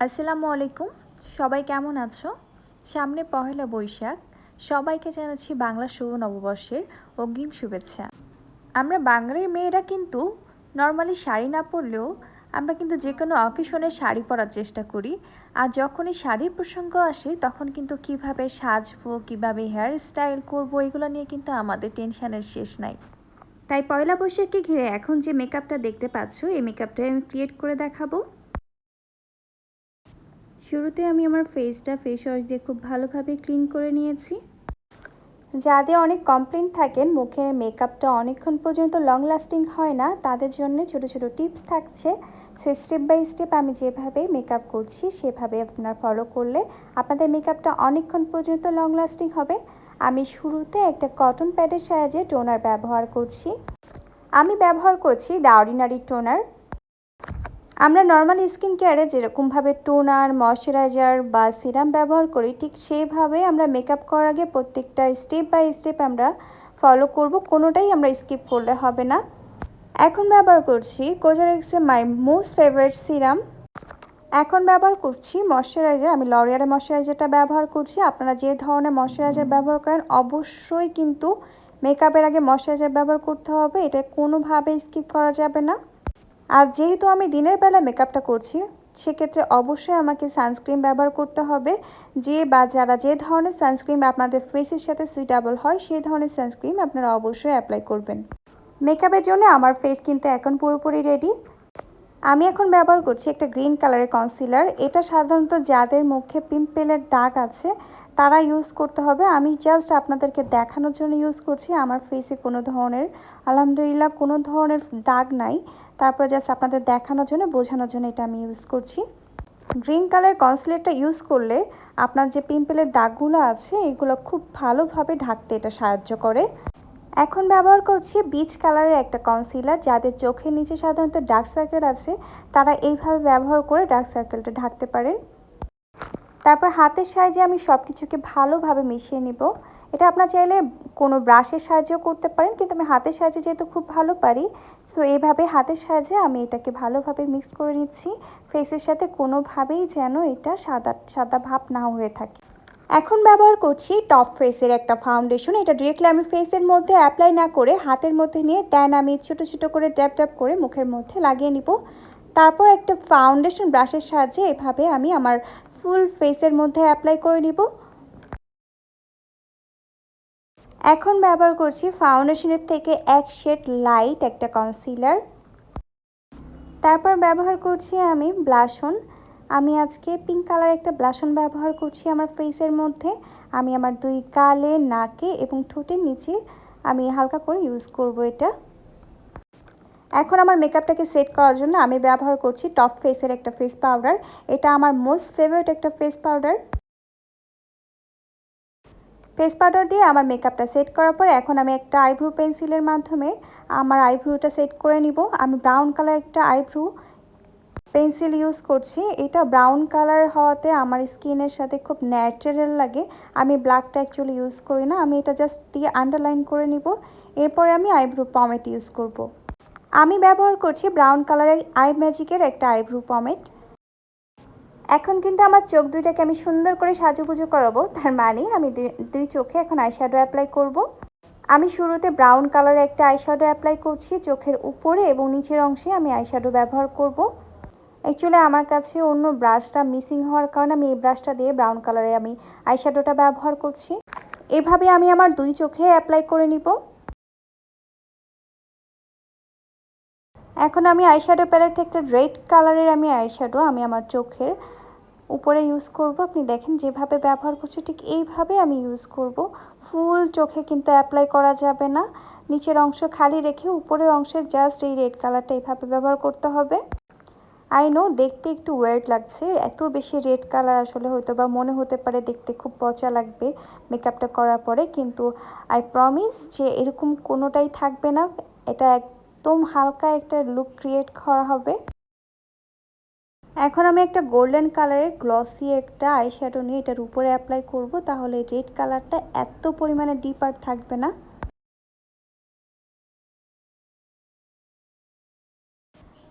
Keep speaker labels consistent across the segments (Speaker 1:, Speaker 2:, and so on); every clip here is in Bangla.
Speaker 1: আসসালামু আলাইকুম। সবাই কেমন আছো? সামনে পহেলা বৈশাখ। সবাইকে জানাচ্ছি বাংলা শুভ নববর্ষের অগ্রিম শুভেচ্ছা। আমরা বাঙালির মেয়েরা কিন্তু নর্মালি শাড়ি না পরলেও আমরা কিন্তু যে কোনো অকেশনে শাড়ি পরার চেষ্টা করি। আর যখনই শাড়ির প্রসঙ্গ আসে, তখন কিন্তু কীভাবে সাজবো, কীভাবে হেয়ার স্টাইল করব, এগুলো নিয়ে কিন্তু আমাদের টেনশনের শেষ নাই। তাই পয়লা বৈশাখকে ঘিরে এখন যে মেকআপটা দেখতে পাচ্ছ, এই মেকআপটাই আমি ক্রিয়েট করে দেখাবো। শুরুতে আমি আমার ফেসটা ফেস ওয়াশ দিয়ে খুব ভালোভাবে ক্লিন করে নিয়েছি। যাদের অনেক কমপ্লেন থাকেন মুখের মেকআপটা অনেকক্ষণ পর্যন্ত লং লাস্টিং হয় না, তাদের জন্য ছোট ছোট টিপস থাকছে। সো স্টেপ বাই স্টেপ আমি যেভাবে মেকআপ করছি, সেভাবে আপনারা ফলো করলে আপনাদের মেকআপটা অনেকক্ষণ পর্যন্ত লং লাস্টিং হবে। আমি শুরুতে একটা কটন প্যাডের সাহায্যে টোনার ব্যবহার করছি। আমি ব্যবহার করছি দ্য অর্ডিনারি টোনার আমরা নর্মাল স্কিন কেয়ারে যেরকমভাবে টোনার ময়শ্চারাইজার বা সিরাম ব্যবহার করি, ঠিক সেইভাবে আমরা মেকআপ করার আগে প্রত্যেকটা স্টেপ বাই স্টেপ আমরা ফলো করব, কোনোটাই আমরা স্কিপ করলে হবে না। এখন ব্যবহার করছি কোজারেক্সে মাই মোস্ট ফেভারিট সিরাম এখন ব্যবহার করছি ময়শ্চারাইজার আমি লরিয়ারের ময়শ্চারাইজারটা ব্যবহার করছি, আপনারা যে ধরনের ময়শ্চারাইজার ব্যবহার করেন, অবশ্যই কিন্তু মেকআপের আগে ময়শ্চারাইজার ব্যবহার করতে হবে, এটা কোনোভাবে স্কিপ করা যাবে না। আর যেহেতু আমি দিনের বেলা মেকআপটা করছি, সেক্ষেত্রে অবশ্যই আমাকে সানস্ক্রিন ব্যবহার করতে হবে। যে বা যারা যে ধরনের সানস্ক্রিন আপনাদের ফেসের সাথে সুইটেবল হয়, সেই ধরনের সানস্ক্রিন আপনারা অবশ্যই অ্যাপ্লাই করবেন। মেকআপের জন্য আমার ফেস কিন্তু এখন পুরোপুরি রেডি আমি এখন ব্যবহার করছি একটা গ্রিন কালারের কনসিলার এটা সাধারণত যাদের মুখে পিম্পেলের দাগ আছে, তারা ইউজ করতে হবে। আমি জাস্ট আপনাদেরকে দেখানোর জন্য ইউজ করছি। আমার ফেসে কোনো ধরনের, আলহামদুলিল্লাহ কোনো ধরনের দাগ নাই। তারপর জাস্ট আপনাদের দেখানোর জন্য, বোঝানোর জন্য এটা আমি ইউজ করছি। গ্রিন কালার কনসিলারটা ইউজ করলে আপনার যে পিম্পলের দাগগুলো আছে, এগুলো খুব ভালোভাবে ঢাকতে এটা সাহায্য করে। এখন ব্যবহার করছি বিচ কালারের একটা কনসিলার যাদের চোখের নিচে সাধারণত ডার্ক সার্কেল আছে, তারা এইভাবে ব্যবহার করে ডার্ক সার্কেলটা ঢাকতে পারেন। তারপর হাতের সাহায্যে আমি সব কিছুকে ভালোভাবে মিশিয়ে নিব। এটা আপনার চাইলে কোনো ব্রাশের সাহায্যেও করতে পারেন, কিন্তু আমি হাতের সাহায্যে যেহেতু খুব ভালো পারি, তো এইভাবে হাতের সাহায্যে আমি এটাকে ভালোভাবে মিক্স করে নিচ্ছি। ফেসের সাথে কোনোভাবেই যেন এটা সাদা সাদা ভাব না হয়ে থাকে। এখন ব্যবহার করছি টপ ফেসের একটা ফাউন্ডেশন এটা ডিরেক্টলি আমি ফেসের মধ্যে অ্যাপ্লাই না করে হাতের মধ্যে নিয়ে দেন আমি ছোটো ছোটো করে ট্যাপ ট্যাপ করে মুখের মধ্যে লাগিয়ে নিব। তারপর একটা ফাউন্ডেশন ব্রাশের সাহায্যে এভাবে আমি আমার ফুল ফেসের মধ্যে অ্যাপ্লাই করে নিব। এখন ব্যবহার করছি ফাউন্ডেশনের থেকে এক শেড লাইট একটা কনসিলার তারপর ব্যবহার করছি আমি ব্লাশন আমি আজকে পিঙ্ক কালার একটা ব্লাশন ব্যবহার করছি আমার ফেসের মধ্যে। আমি আমার দুই গালে, নাকে এবং ঠোঁটের নিচে আমি হালকা করে ইউজ করব এটা। এখন আমার মেকআপটাকে সেট করার জন্য আমি ব্যবহার করছি টপ ফেসের একটা ফেস পাউডার এটা আমার মোস্ট ফেভারিট একটা ফেস পাউডার ফেস পাউডার দিয়ে আমার মেকআপটা সেট করার পর এখন আমি একটা আইব্রু পেন্সিলের মাধ্যমে আমার আইব্রুটা সেট করে নিব। আমি ব্রাউন কালার একটা আইব্রু পেন্সিল ইউজ করছি। এটা ব্রাউন কালার হওয়াতে আমার স্কিনের সাথে খুব ন্যাচারাল লাগে। আমি ব্ল্যাকটা অ্যাকচুয়ালি ইউজ করি না। আমি এটা জাস্ট দিয়ে আন্ডারলাইন করে নিব। এরপরে আমি আইব্রু পমেট ইউজ করব। আমি ব্যবহার করছি ব্রাউন কালারের আই ম্যাজিকের একটা আইব্রু পমেট এখন কিন্তু আমার চোখ দুইটাকে আমি সুন্দর করে সাজুগুজু করাবো, তার মানে আমি দুই চোখে এখন আইশ্যাডো অ্যাপ্লাই করব। আমি শুরুতে ব্রাউন কালারের একটা আইশ্যাডো অ্যাপ্লাই করছি, চোখের উপরে এবং নিচের অংশে আমি আইশ্যাডো ব্যবহার করব। অ্যাকচুয়ালি আমার কাছে অন্য ব্রাশটা মিসিং হওয়ার কারণে আমি এই ব্রাশটা দিয়ে ব্রাউন কালারে আমি আইশ্যাডোটা ব্যবহার করছি এভাবে আমি আমার দুই চোখে অ্যাপ্লাই করে নিব এখন আমি আইশ্যাডো প্যালেট থেকে রেড কালারের আমি আইশ্যাডো আমি আমার চোখের উপরে ইউজ করব। আপনি দেখেন যেভাবে ব্যবহার করছি, ঠিক এইভাবে আমি ইউজ করব। ফুল চোখে কিন্তু অ্যাপ্লাই করা যাবে না। নিচের অংশ খালি রেখে উপরের অংশে জাস্ট এই রেড কালারটা এইভাবে ব্যবহার করতে হবে। আই নো দেখতে একটু ওয়েট লাগছে, এত বেশি রেড কালার আসলে হয়তো বা মনে হতে পারে দেখতে খুব পচা লাগবে মেকআপটা করার পরে, কিন্তু আই প্রমিস যে এরকম কোনোটাই থাকবে না। এটা একদম হালকা একটা লুক ক্রিয়েট করা হবে। এখন আমি একটা গোল্ডেন কালারের গ্লসি একটা আইশ্যাডো নিয়ে এটার উপরে অ্যাপ্লাই করব, তাহলে রেড কালারটা এত পরিমাণে ডিপ আর থাকবে না।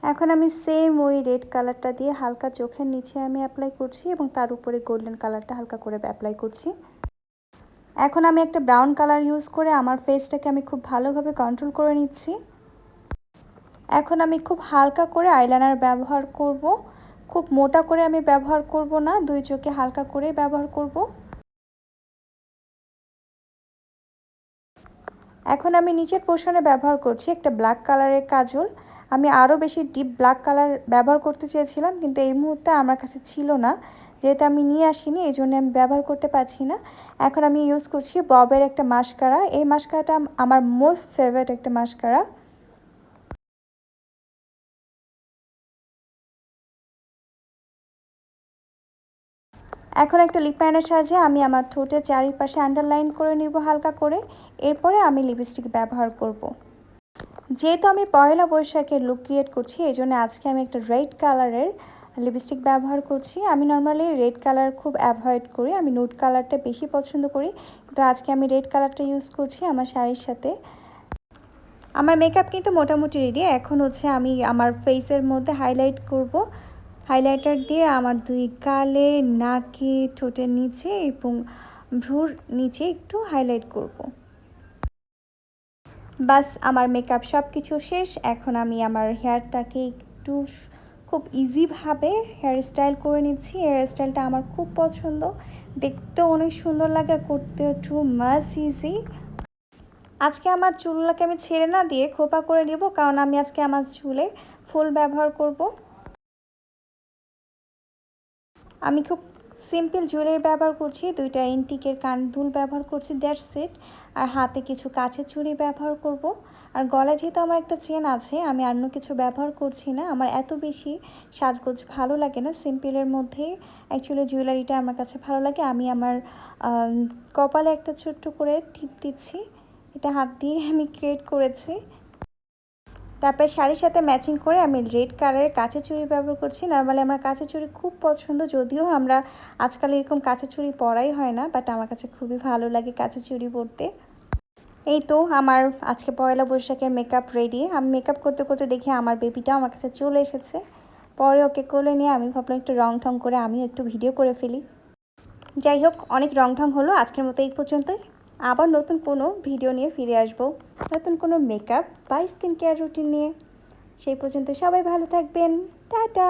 Speaker 1: এখন আমি সেম ওই রেড কালারটা দিয়ে হালকা চোখের নিচে আমি অ্যাপ্লাই করছি এবং তার উপরে গোল্ডেন কালারটা হালকা করে অ্যাপ্লাই করছি। এখন আমি একটা ব্রাউন কালার ইউজ করে আমার ফেসটাকে আমি খুব ভালোভাবে কন্ট্রোল করে নিচ্ছি। এখন আমি খুব হালকা করে আইলাইনার ব্যবহার করব। খুব মোটা করে আমি ব্যবহার করব না, দুই চোখে হালকা করে ব্যবহার করব। এখন আমি নিচের পোর্শনে ব্যবহার করছি একটা ব্ল্যাক কালারের কাজল। আমি আরও বেশি ডিপ ব্ল্যাক কালার ব্যবহার করতে চেয়েছিলাম, কিন্তু এই মুহূর্তে আমার কাছে ছিল না। যেহেতু আমি নিয়ে আসিনি, এই জন্য আমি ব্যবহার করতে পারছি না। এখন আমি ইউজ করছি ববের একটা মাস্কারা এই মাস্কারাটা আমার মোস্ট ফেভারিট একটা মাস্কারা এখন একটা লিপ লাইনের সাহায্যে আমি আমার ঠোঁটের চারিপাশে আন্ডারলাইন করে নিব হালকা করে। এরপরে আমি লিপস্টিক ব্যবহার করব। যেহেতু আমি পয়লা বৈশাখের লুক ক্রিয়েট করছি এই জন্য আজকে আমি একটা রেড কালারের লিপস্টিক ব্যবহার করছি। আমি নর্মালি রেড কালার খুব অ্যাভয়েড করি, আমি নুট কালারটা বেশি পছন্দ করি। কিন্তু আজকে আমি রেড কালারটা ইউজ করছি আমার শাড়ির সাথে। আমার মেকআপ কিন্তু মোটামুটি রেডি এখন হচ্ছে আমি আমার ফেসের মধ্যে হাইলাইট করব। হাইলাইটার দিয়ে আমার দুই গালে নাকে, ঠোঁটের নিচে এবং ভ্রুর নিচে একটু হাইলাইট করব। বাস, আমার মেকআপ সব কিছু শেষ। এখন আমি আমার হেয়ারটাকে একটু খুব ইজিভাবে হেয়ার স্টাইল করে নিচ্ছি। হেয়ার স্টাইলটা আমার খুব পছন্দ। দেখতেও অনেক সুন্দর লাগে করতে একটু মাস ইজি আজকে আমার চুলটাকে আমি ছেড়ে না দিয়ে খোপা করে নেব কারণ আমি আজকে আমার চুলে ফুল ব্যবহার করব। আমি খুব সিম্পল জুয়েলারি ব্যবহার করছি, দুইটা এন্টিকের কান দুল ব্যবহার করছি দ্যাট সেট আর হাতে কিছু কাছের চুড়ি ব্যবহার করব। আর গলায় যেহেতু আমার একটা চেন আছে, আমি অন্য কিছু ব্যবহার করছি না। আমার এত বেশি সাজগোজ ভালো লাগে না সিম্পলের মধ্যে। অ্যাকচুয়ালি জুয়েলারিটা আমার কাছে ভালো লাগে। আমি আমার কপালে একটা ছোট্ট করে টিপ দিচ্ছি। এটা হাত দিয়ে আমি ক্রিয়েট করেছি। তারপরে শাড়ির সাথে ম্যাচিং করে আমি রেড কালারের কাঁচে চুড়ি ব্যবহার করছি। নর্মালি আমার কাঁচে চুড়ি খুব পছন্দ, যদিও আমরা আজকাল এরকম কাঁচে চুড়ি পরাই হয় না বাট আমার কাছে খুবই ভালো লাগে কাঁচে চুড়ি পরতে। এই তো আমার আজকে পয়লা বৈশাখের মেকআপ রেডি আমি মেকআপ করতে করতে দেখি আমার বেবিটাও আমার কাছে চলে এসেছে। পরে ওকে কোলে নিয়ে আমি ভাবলাম একটু রং ঠং করে আমিও একটু ভিডিও করে ফেলি। যাই হোক, অনেক রং ঠং হলো, আজকের মতো এই পর্যন্তই। আবার নতুন কোনো ভিডিও নিয়ে ফিরে আসব। নতুন কোনো মেকআপ বা স্কিন কেয়ার রুটিন নিয়ে। সেই পর্যন্ত সবাই ভালো থাকবেন। টাটা!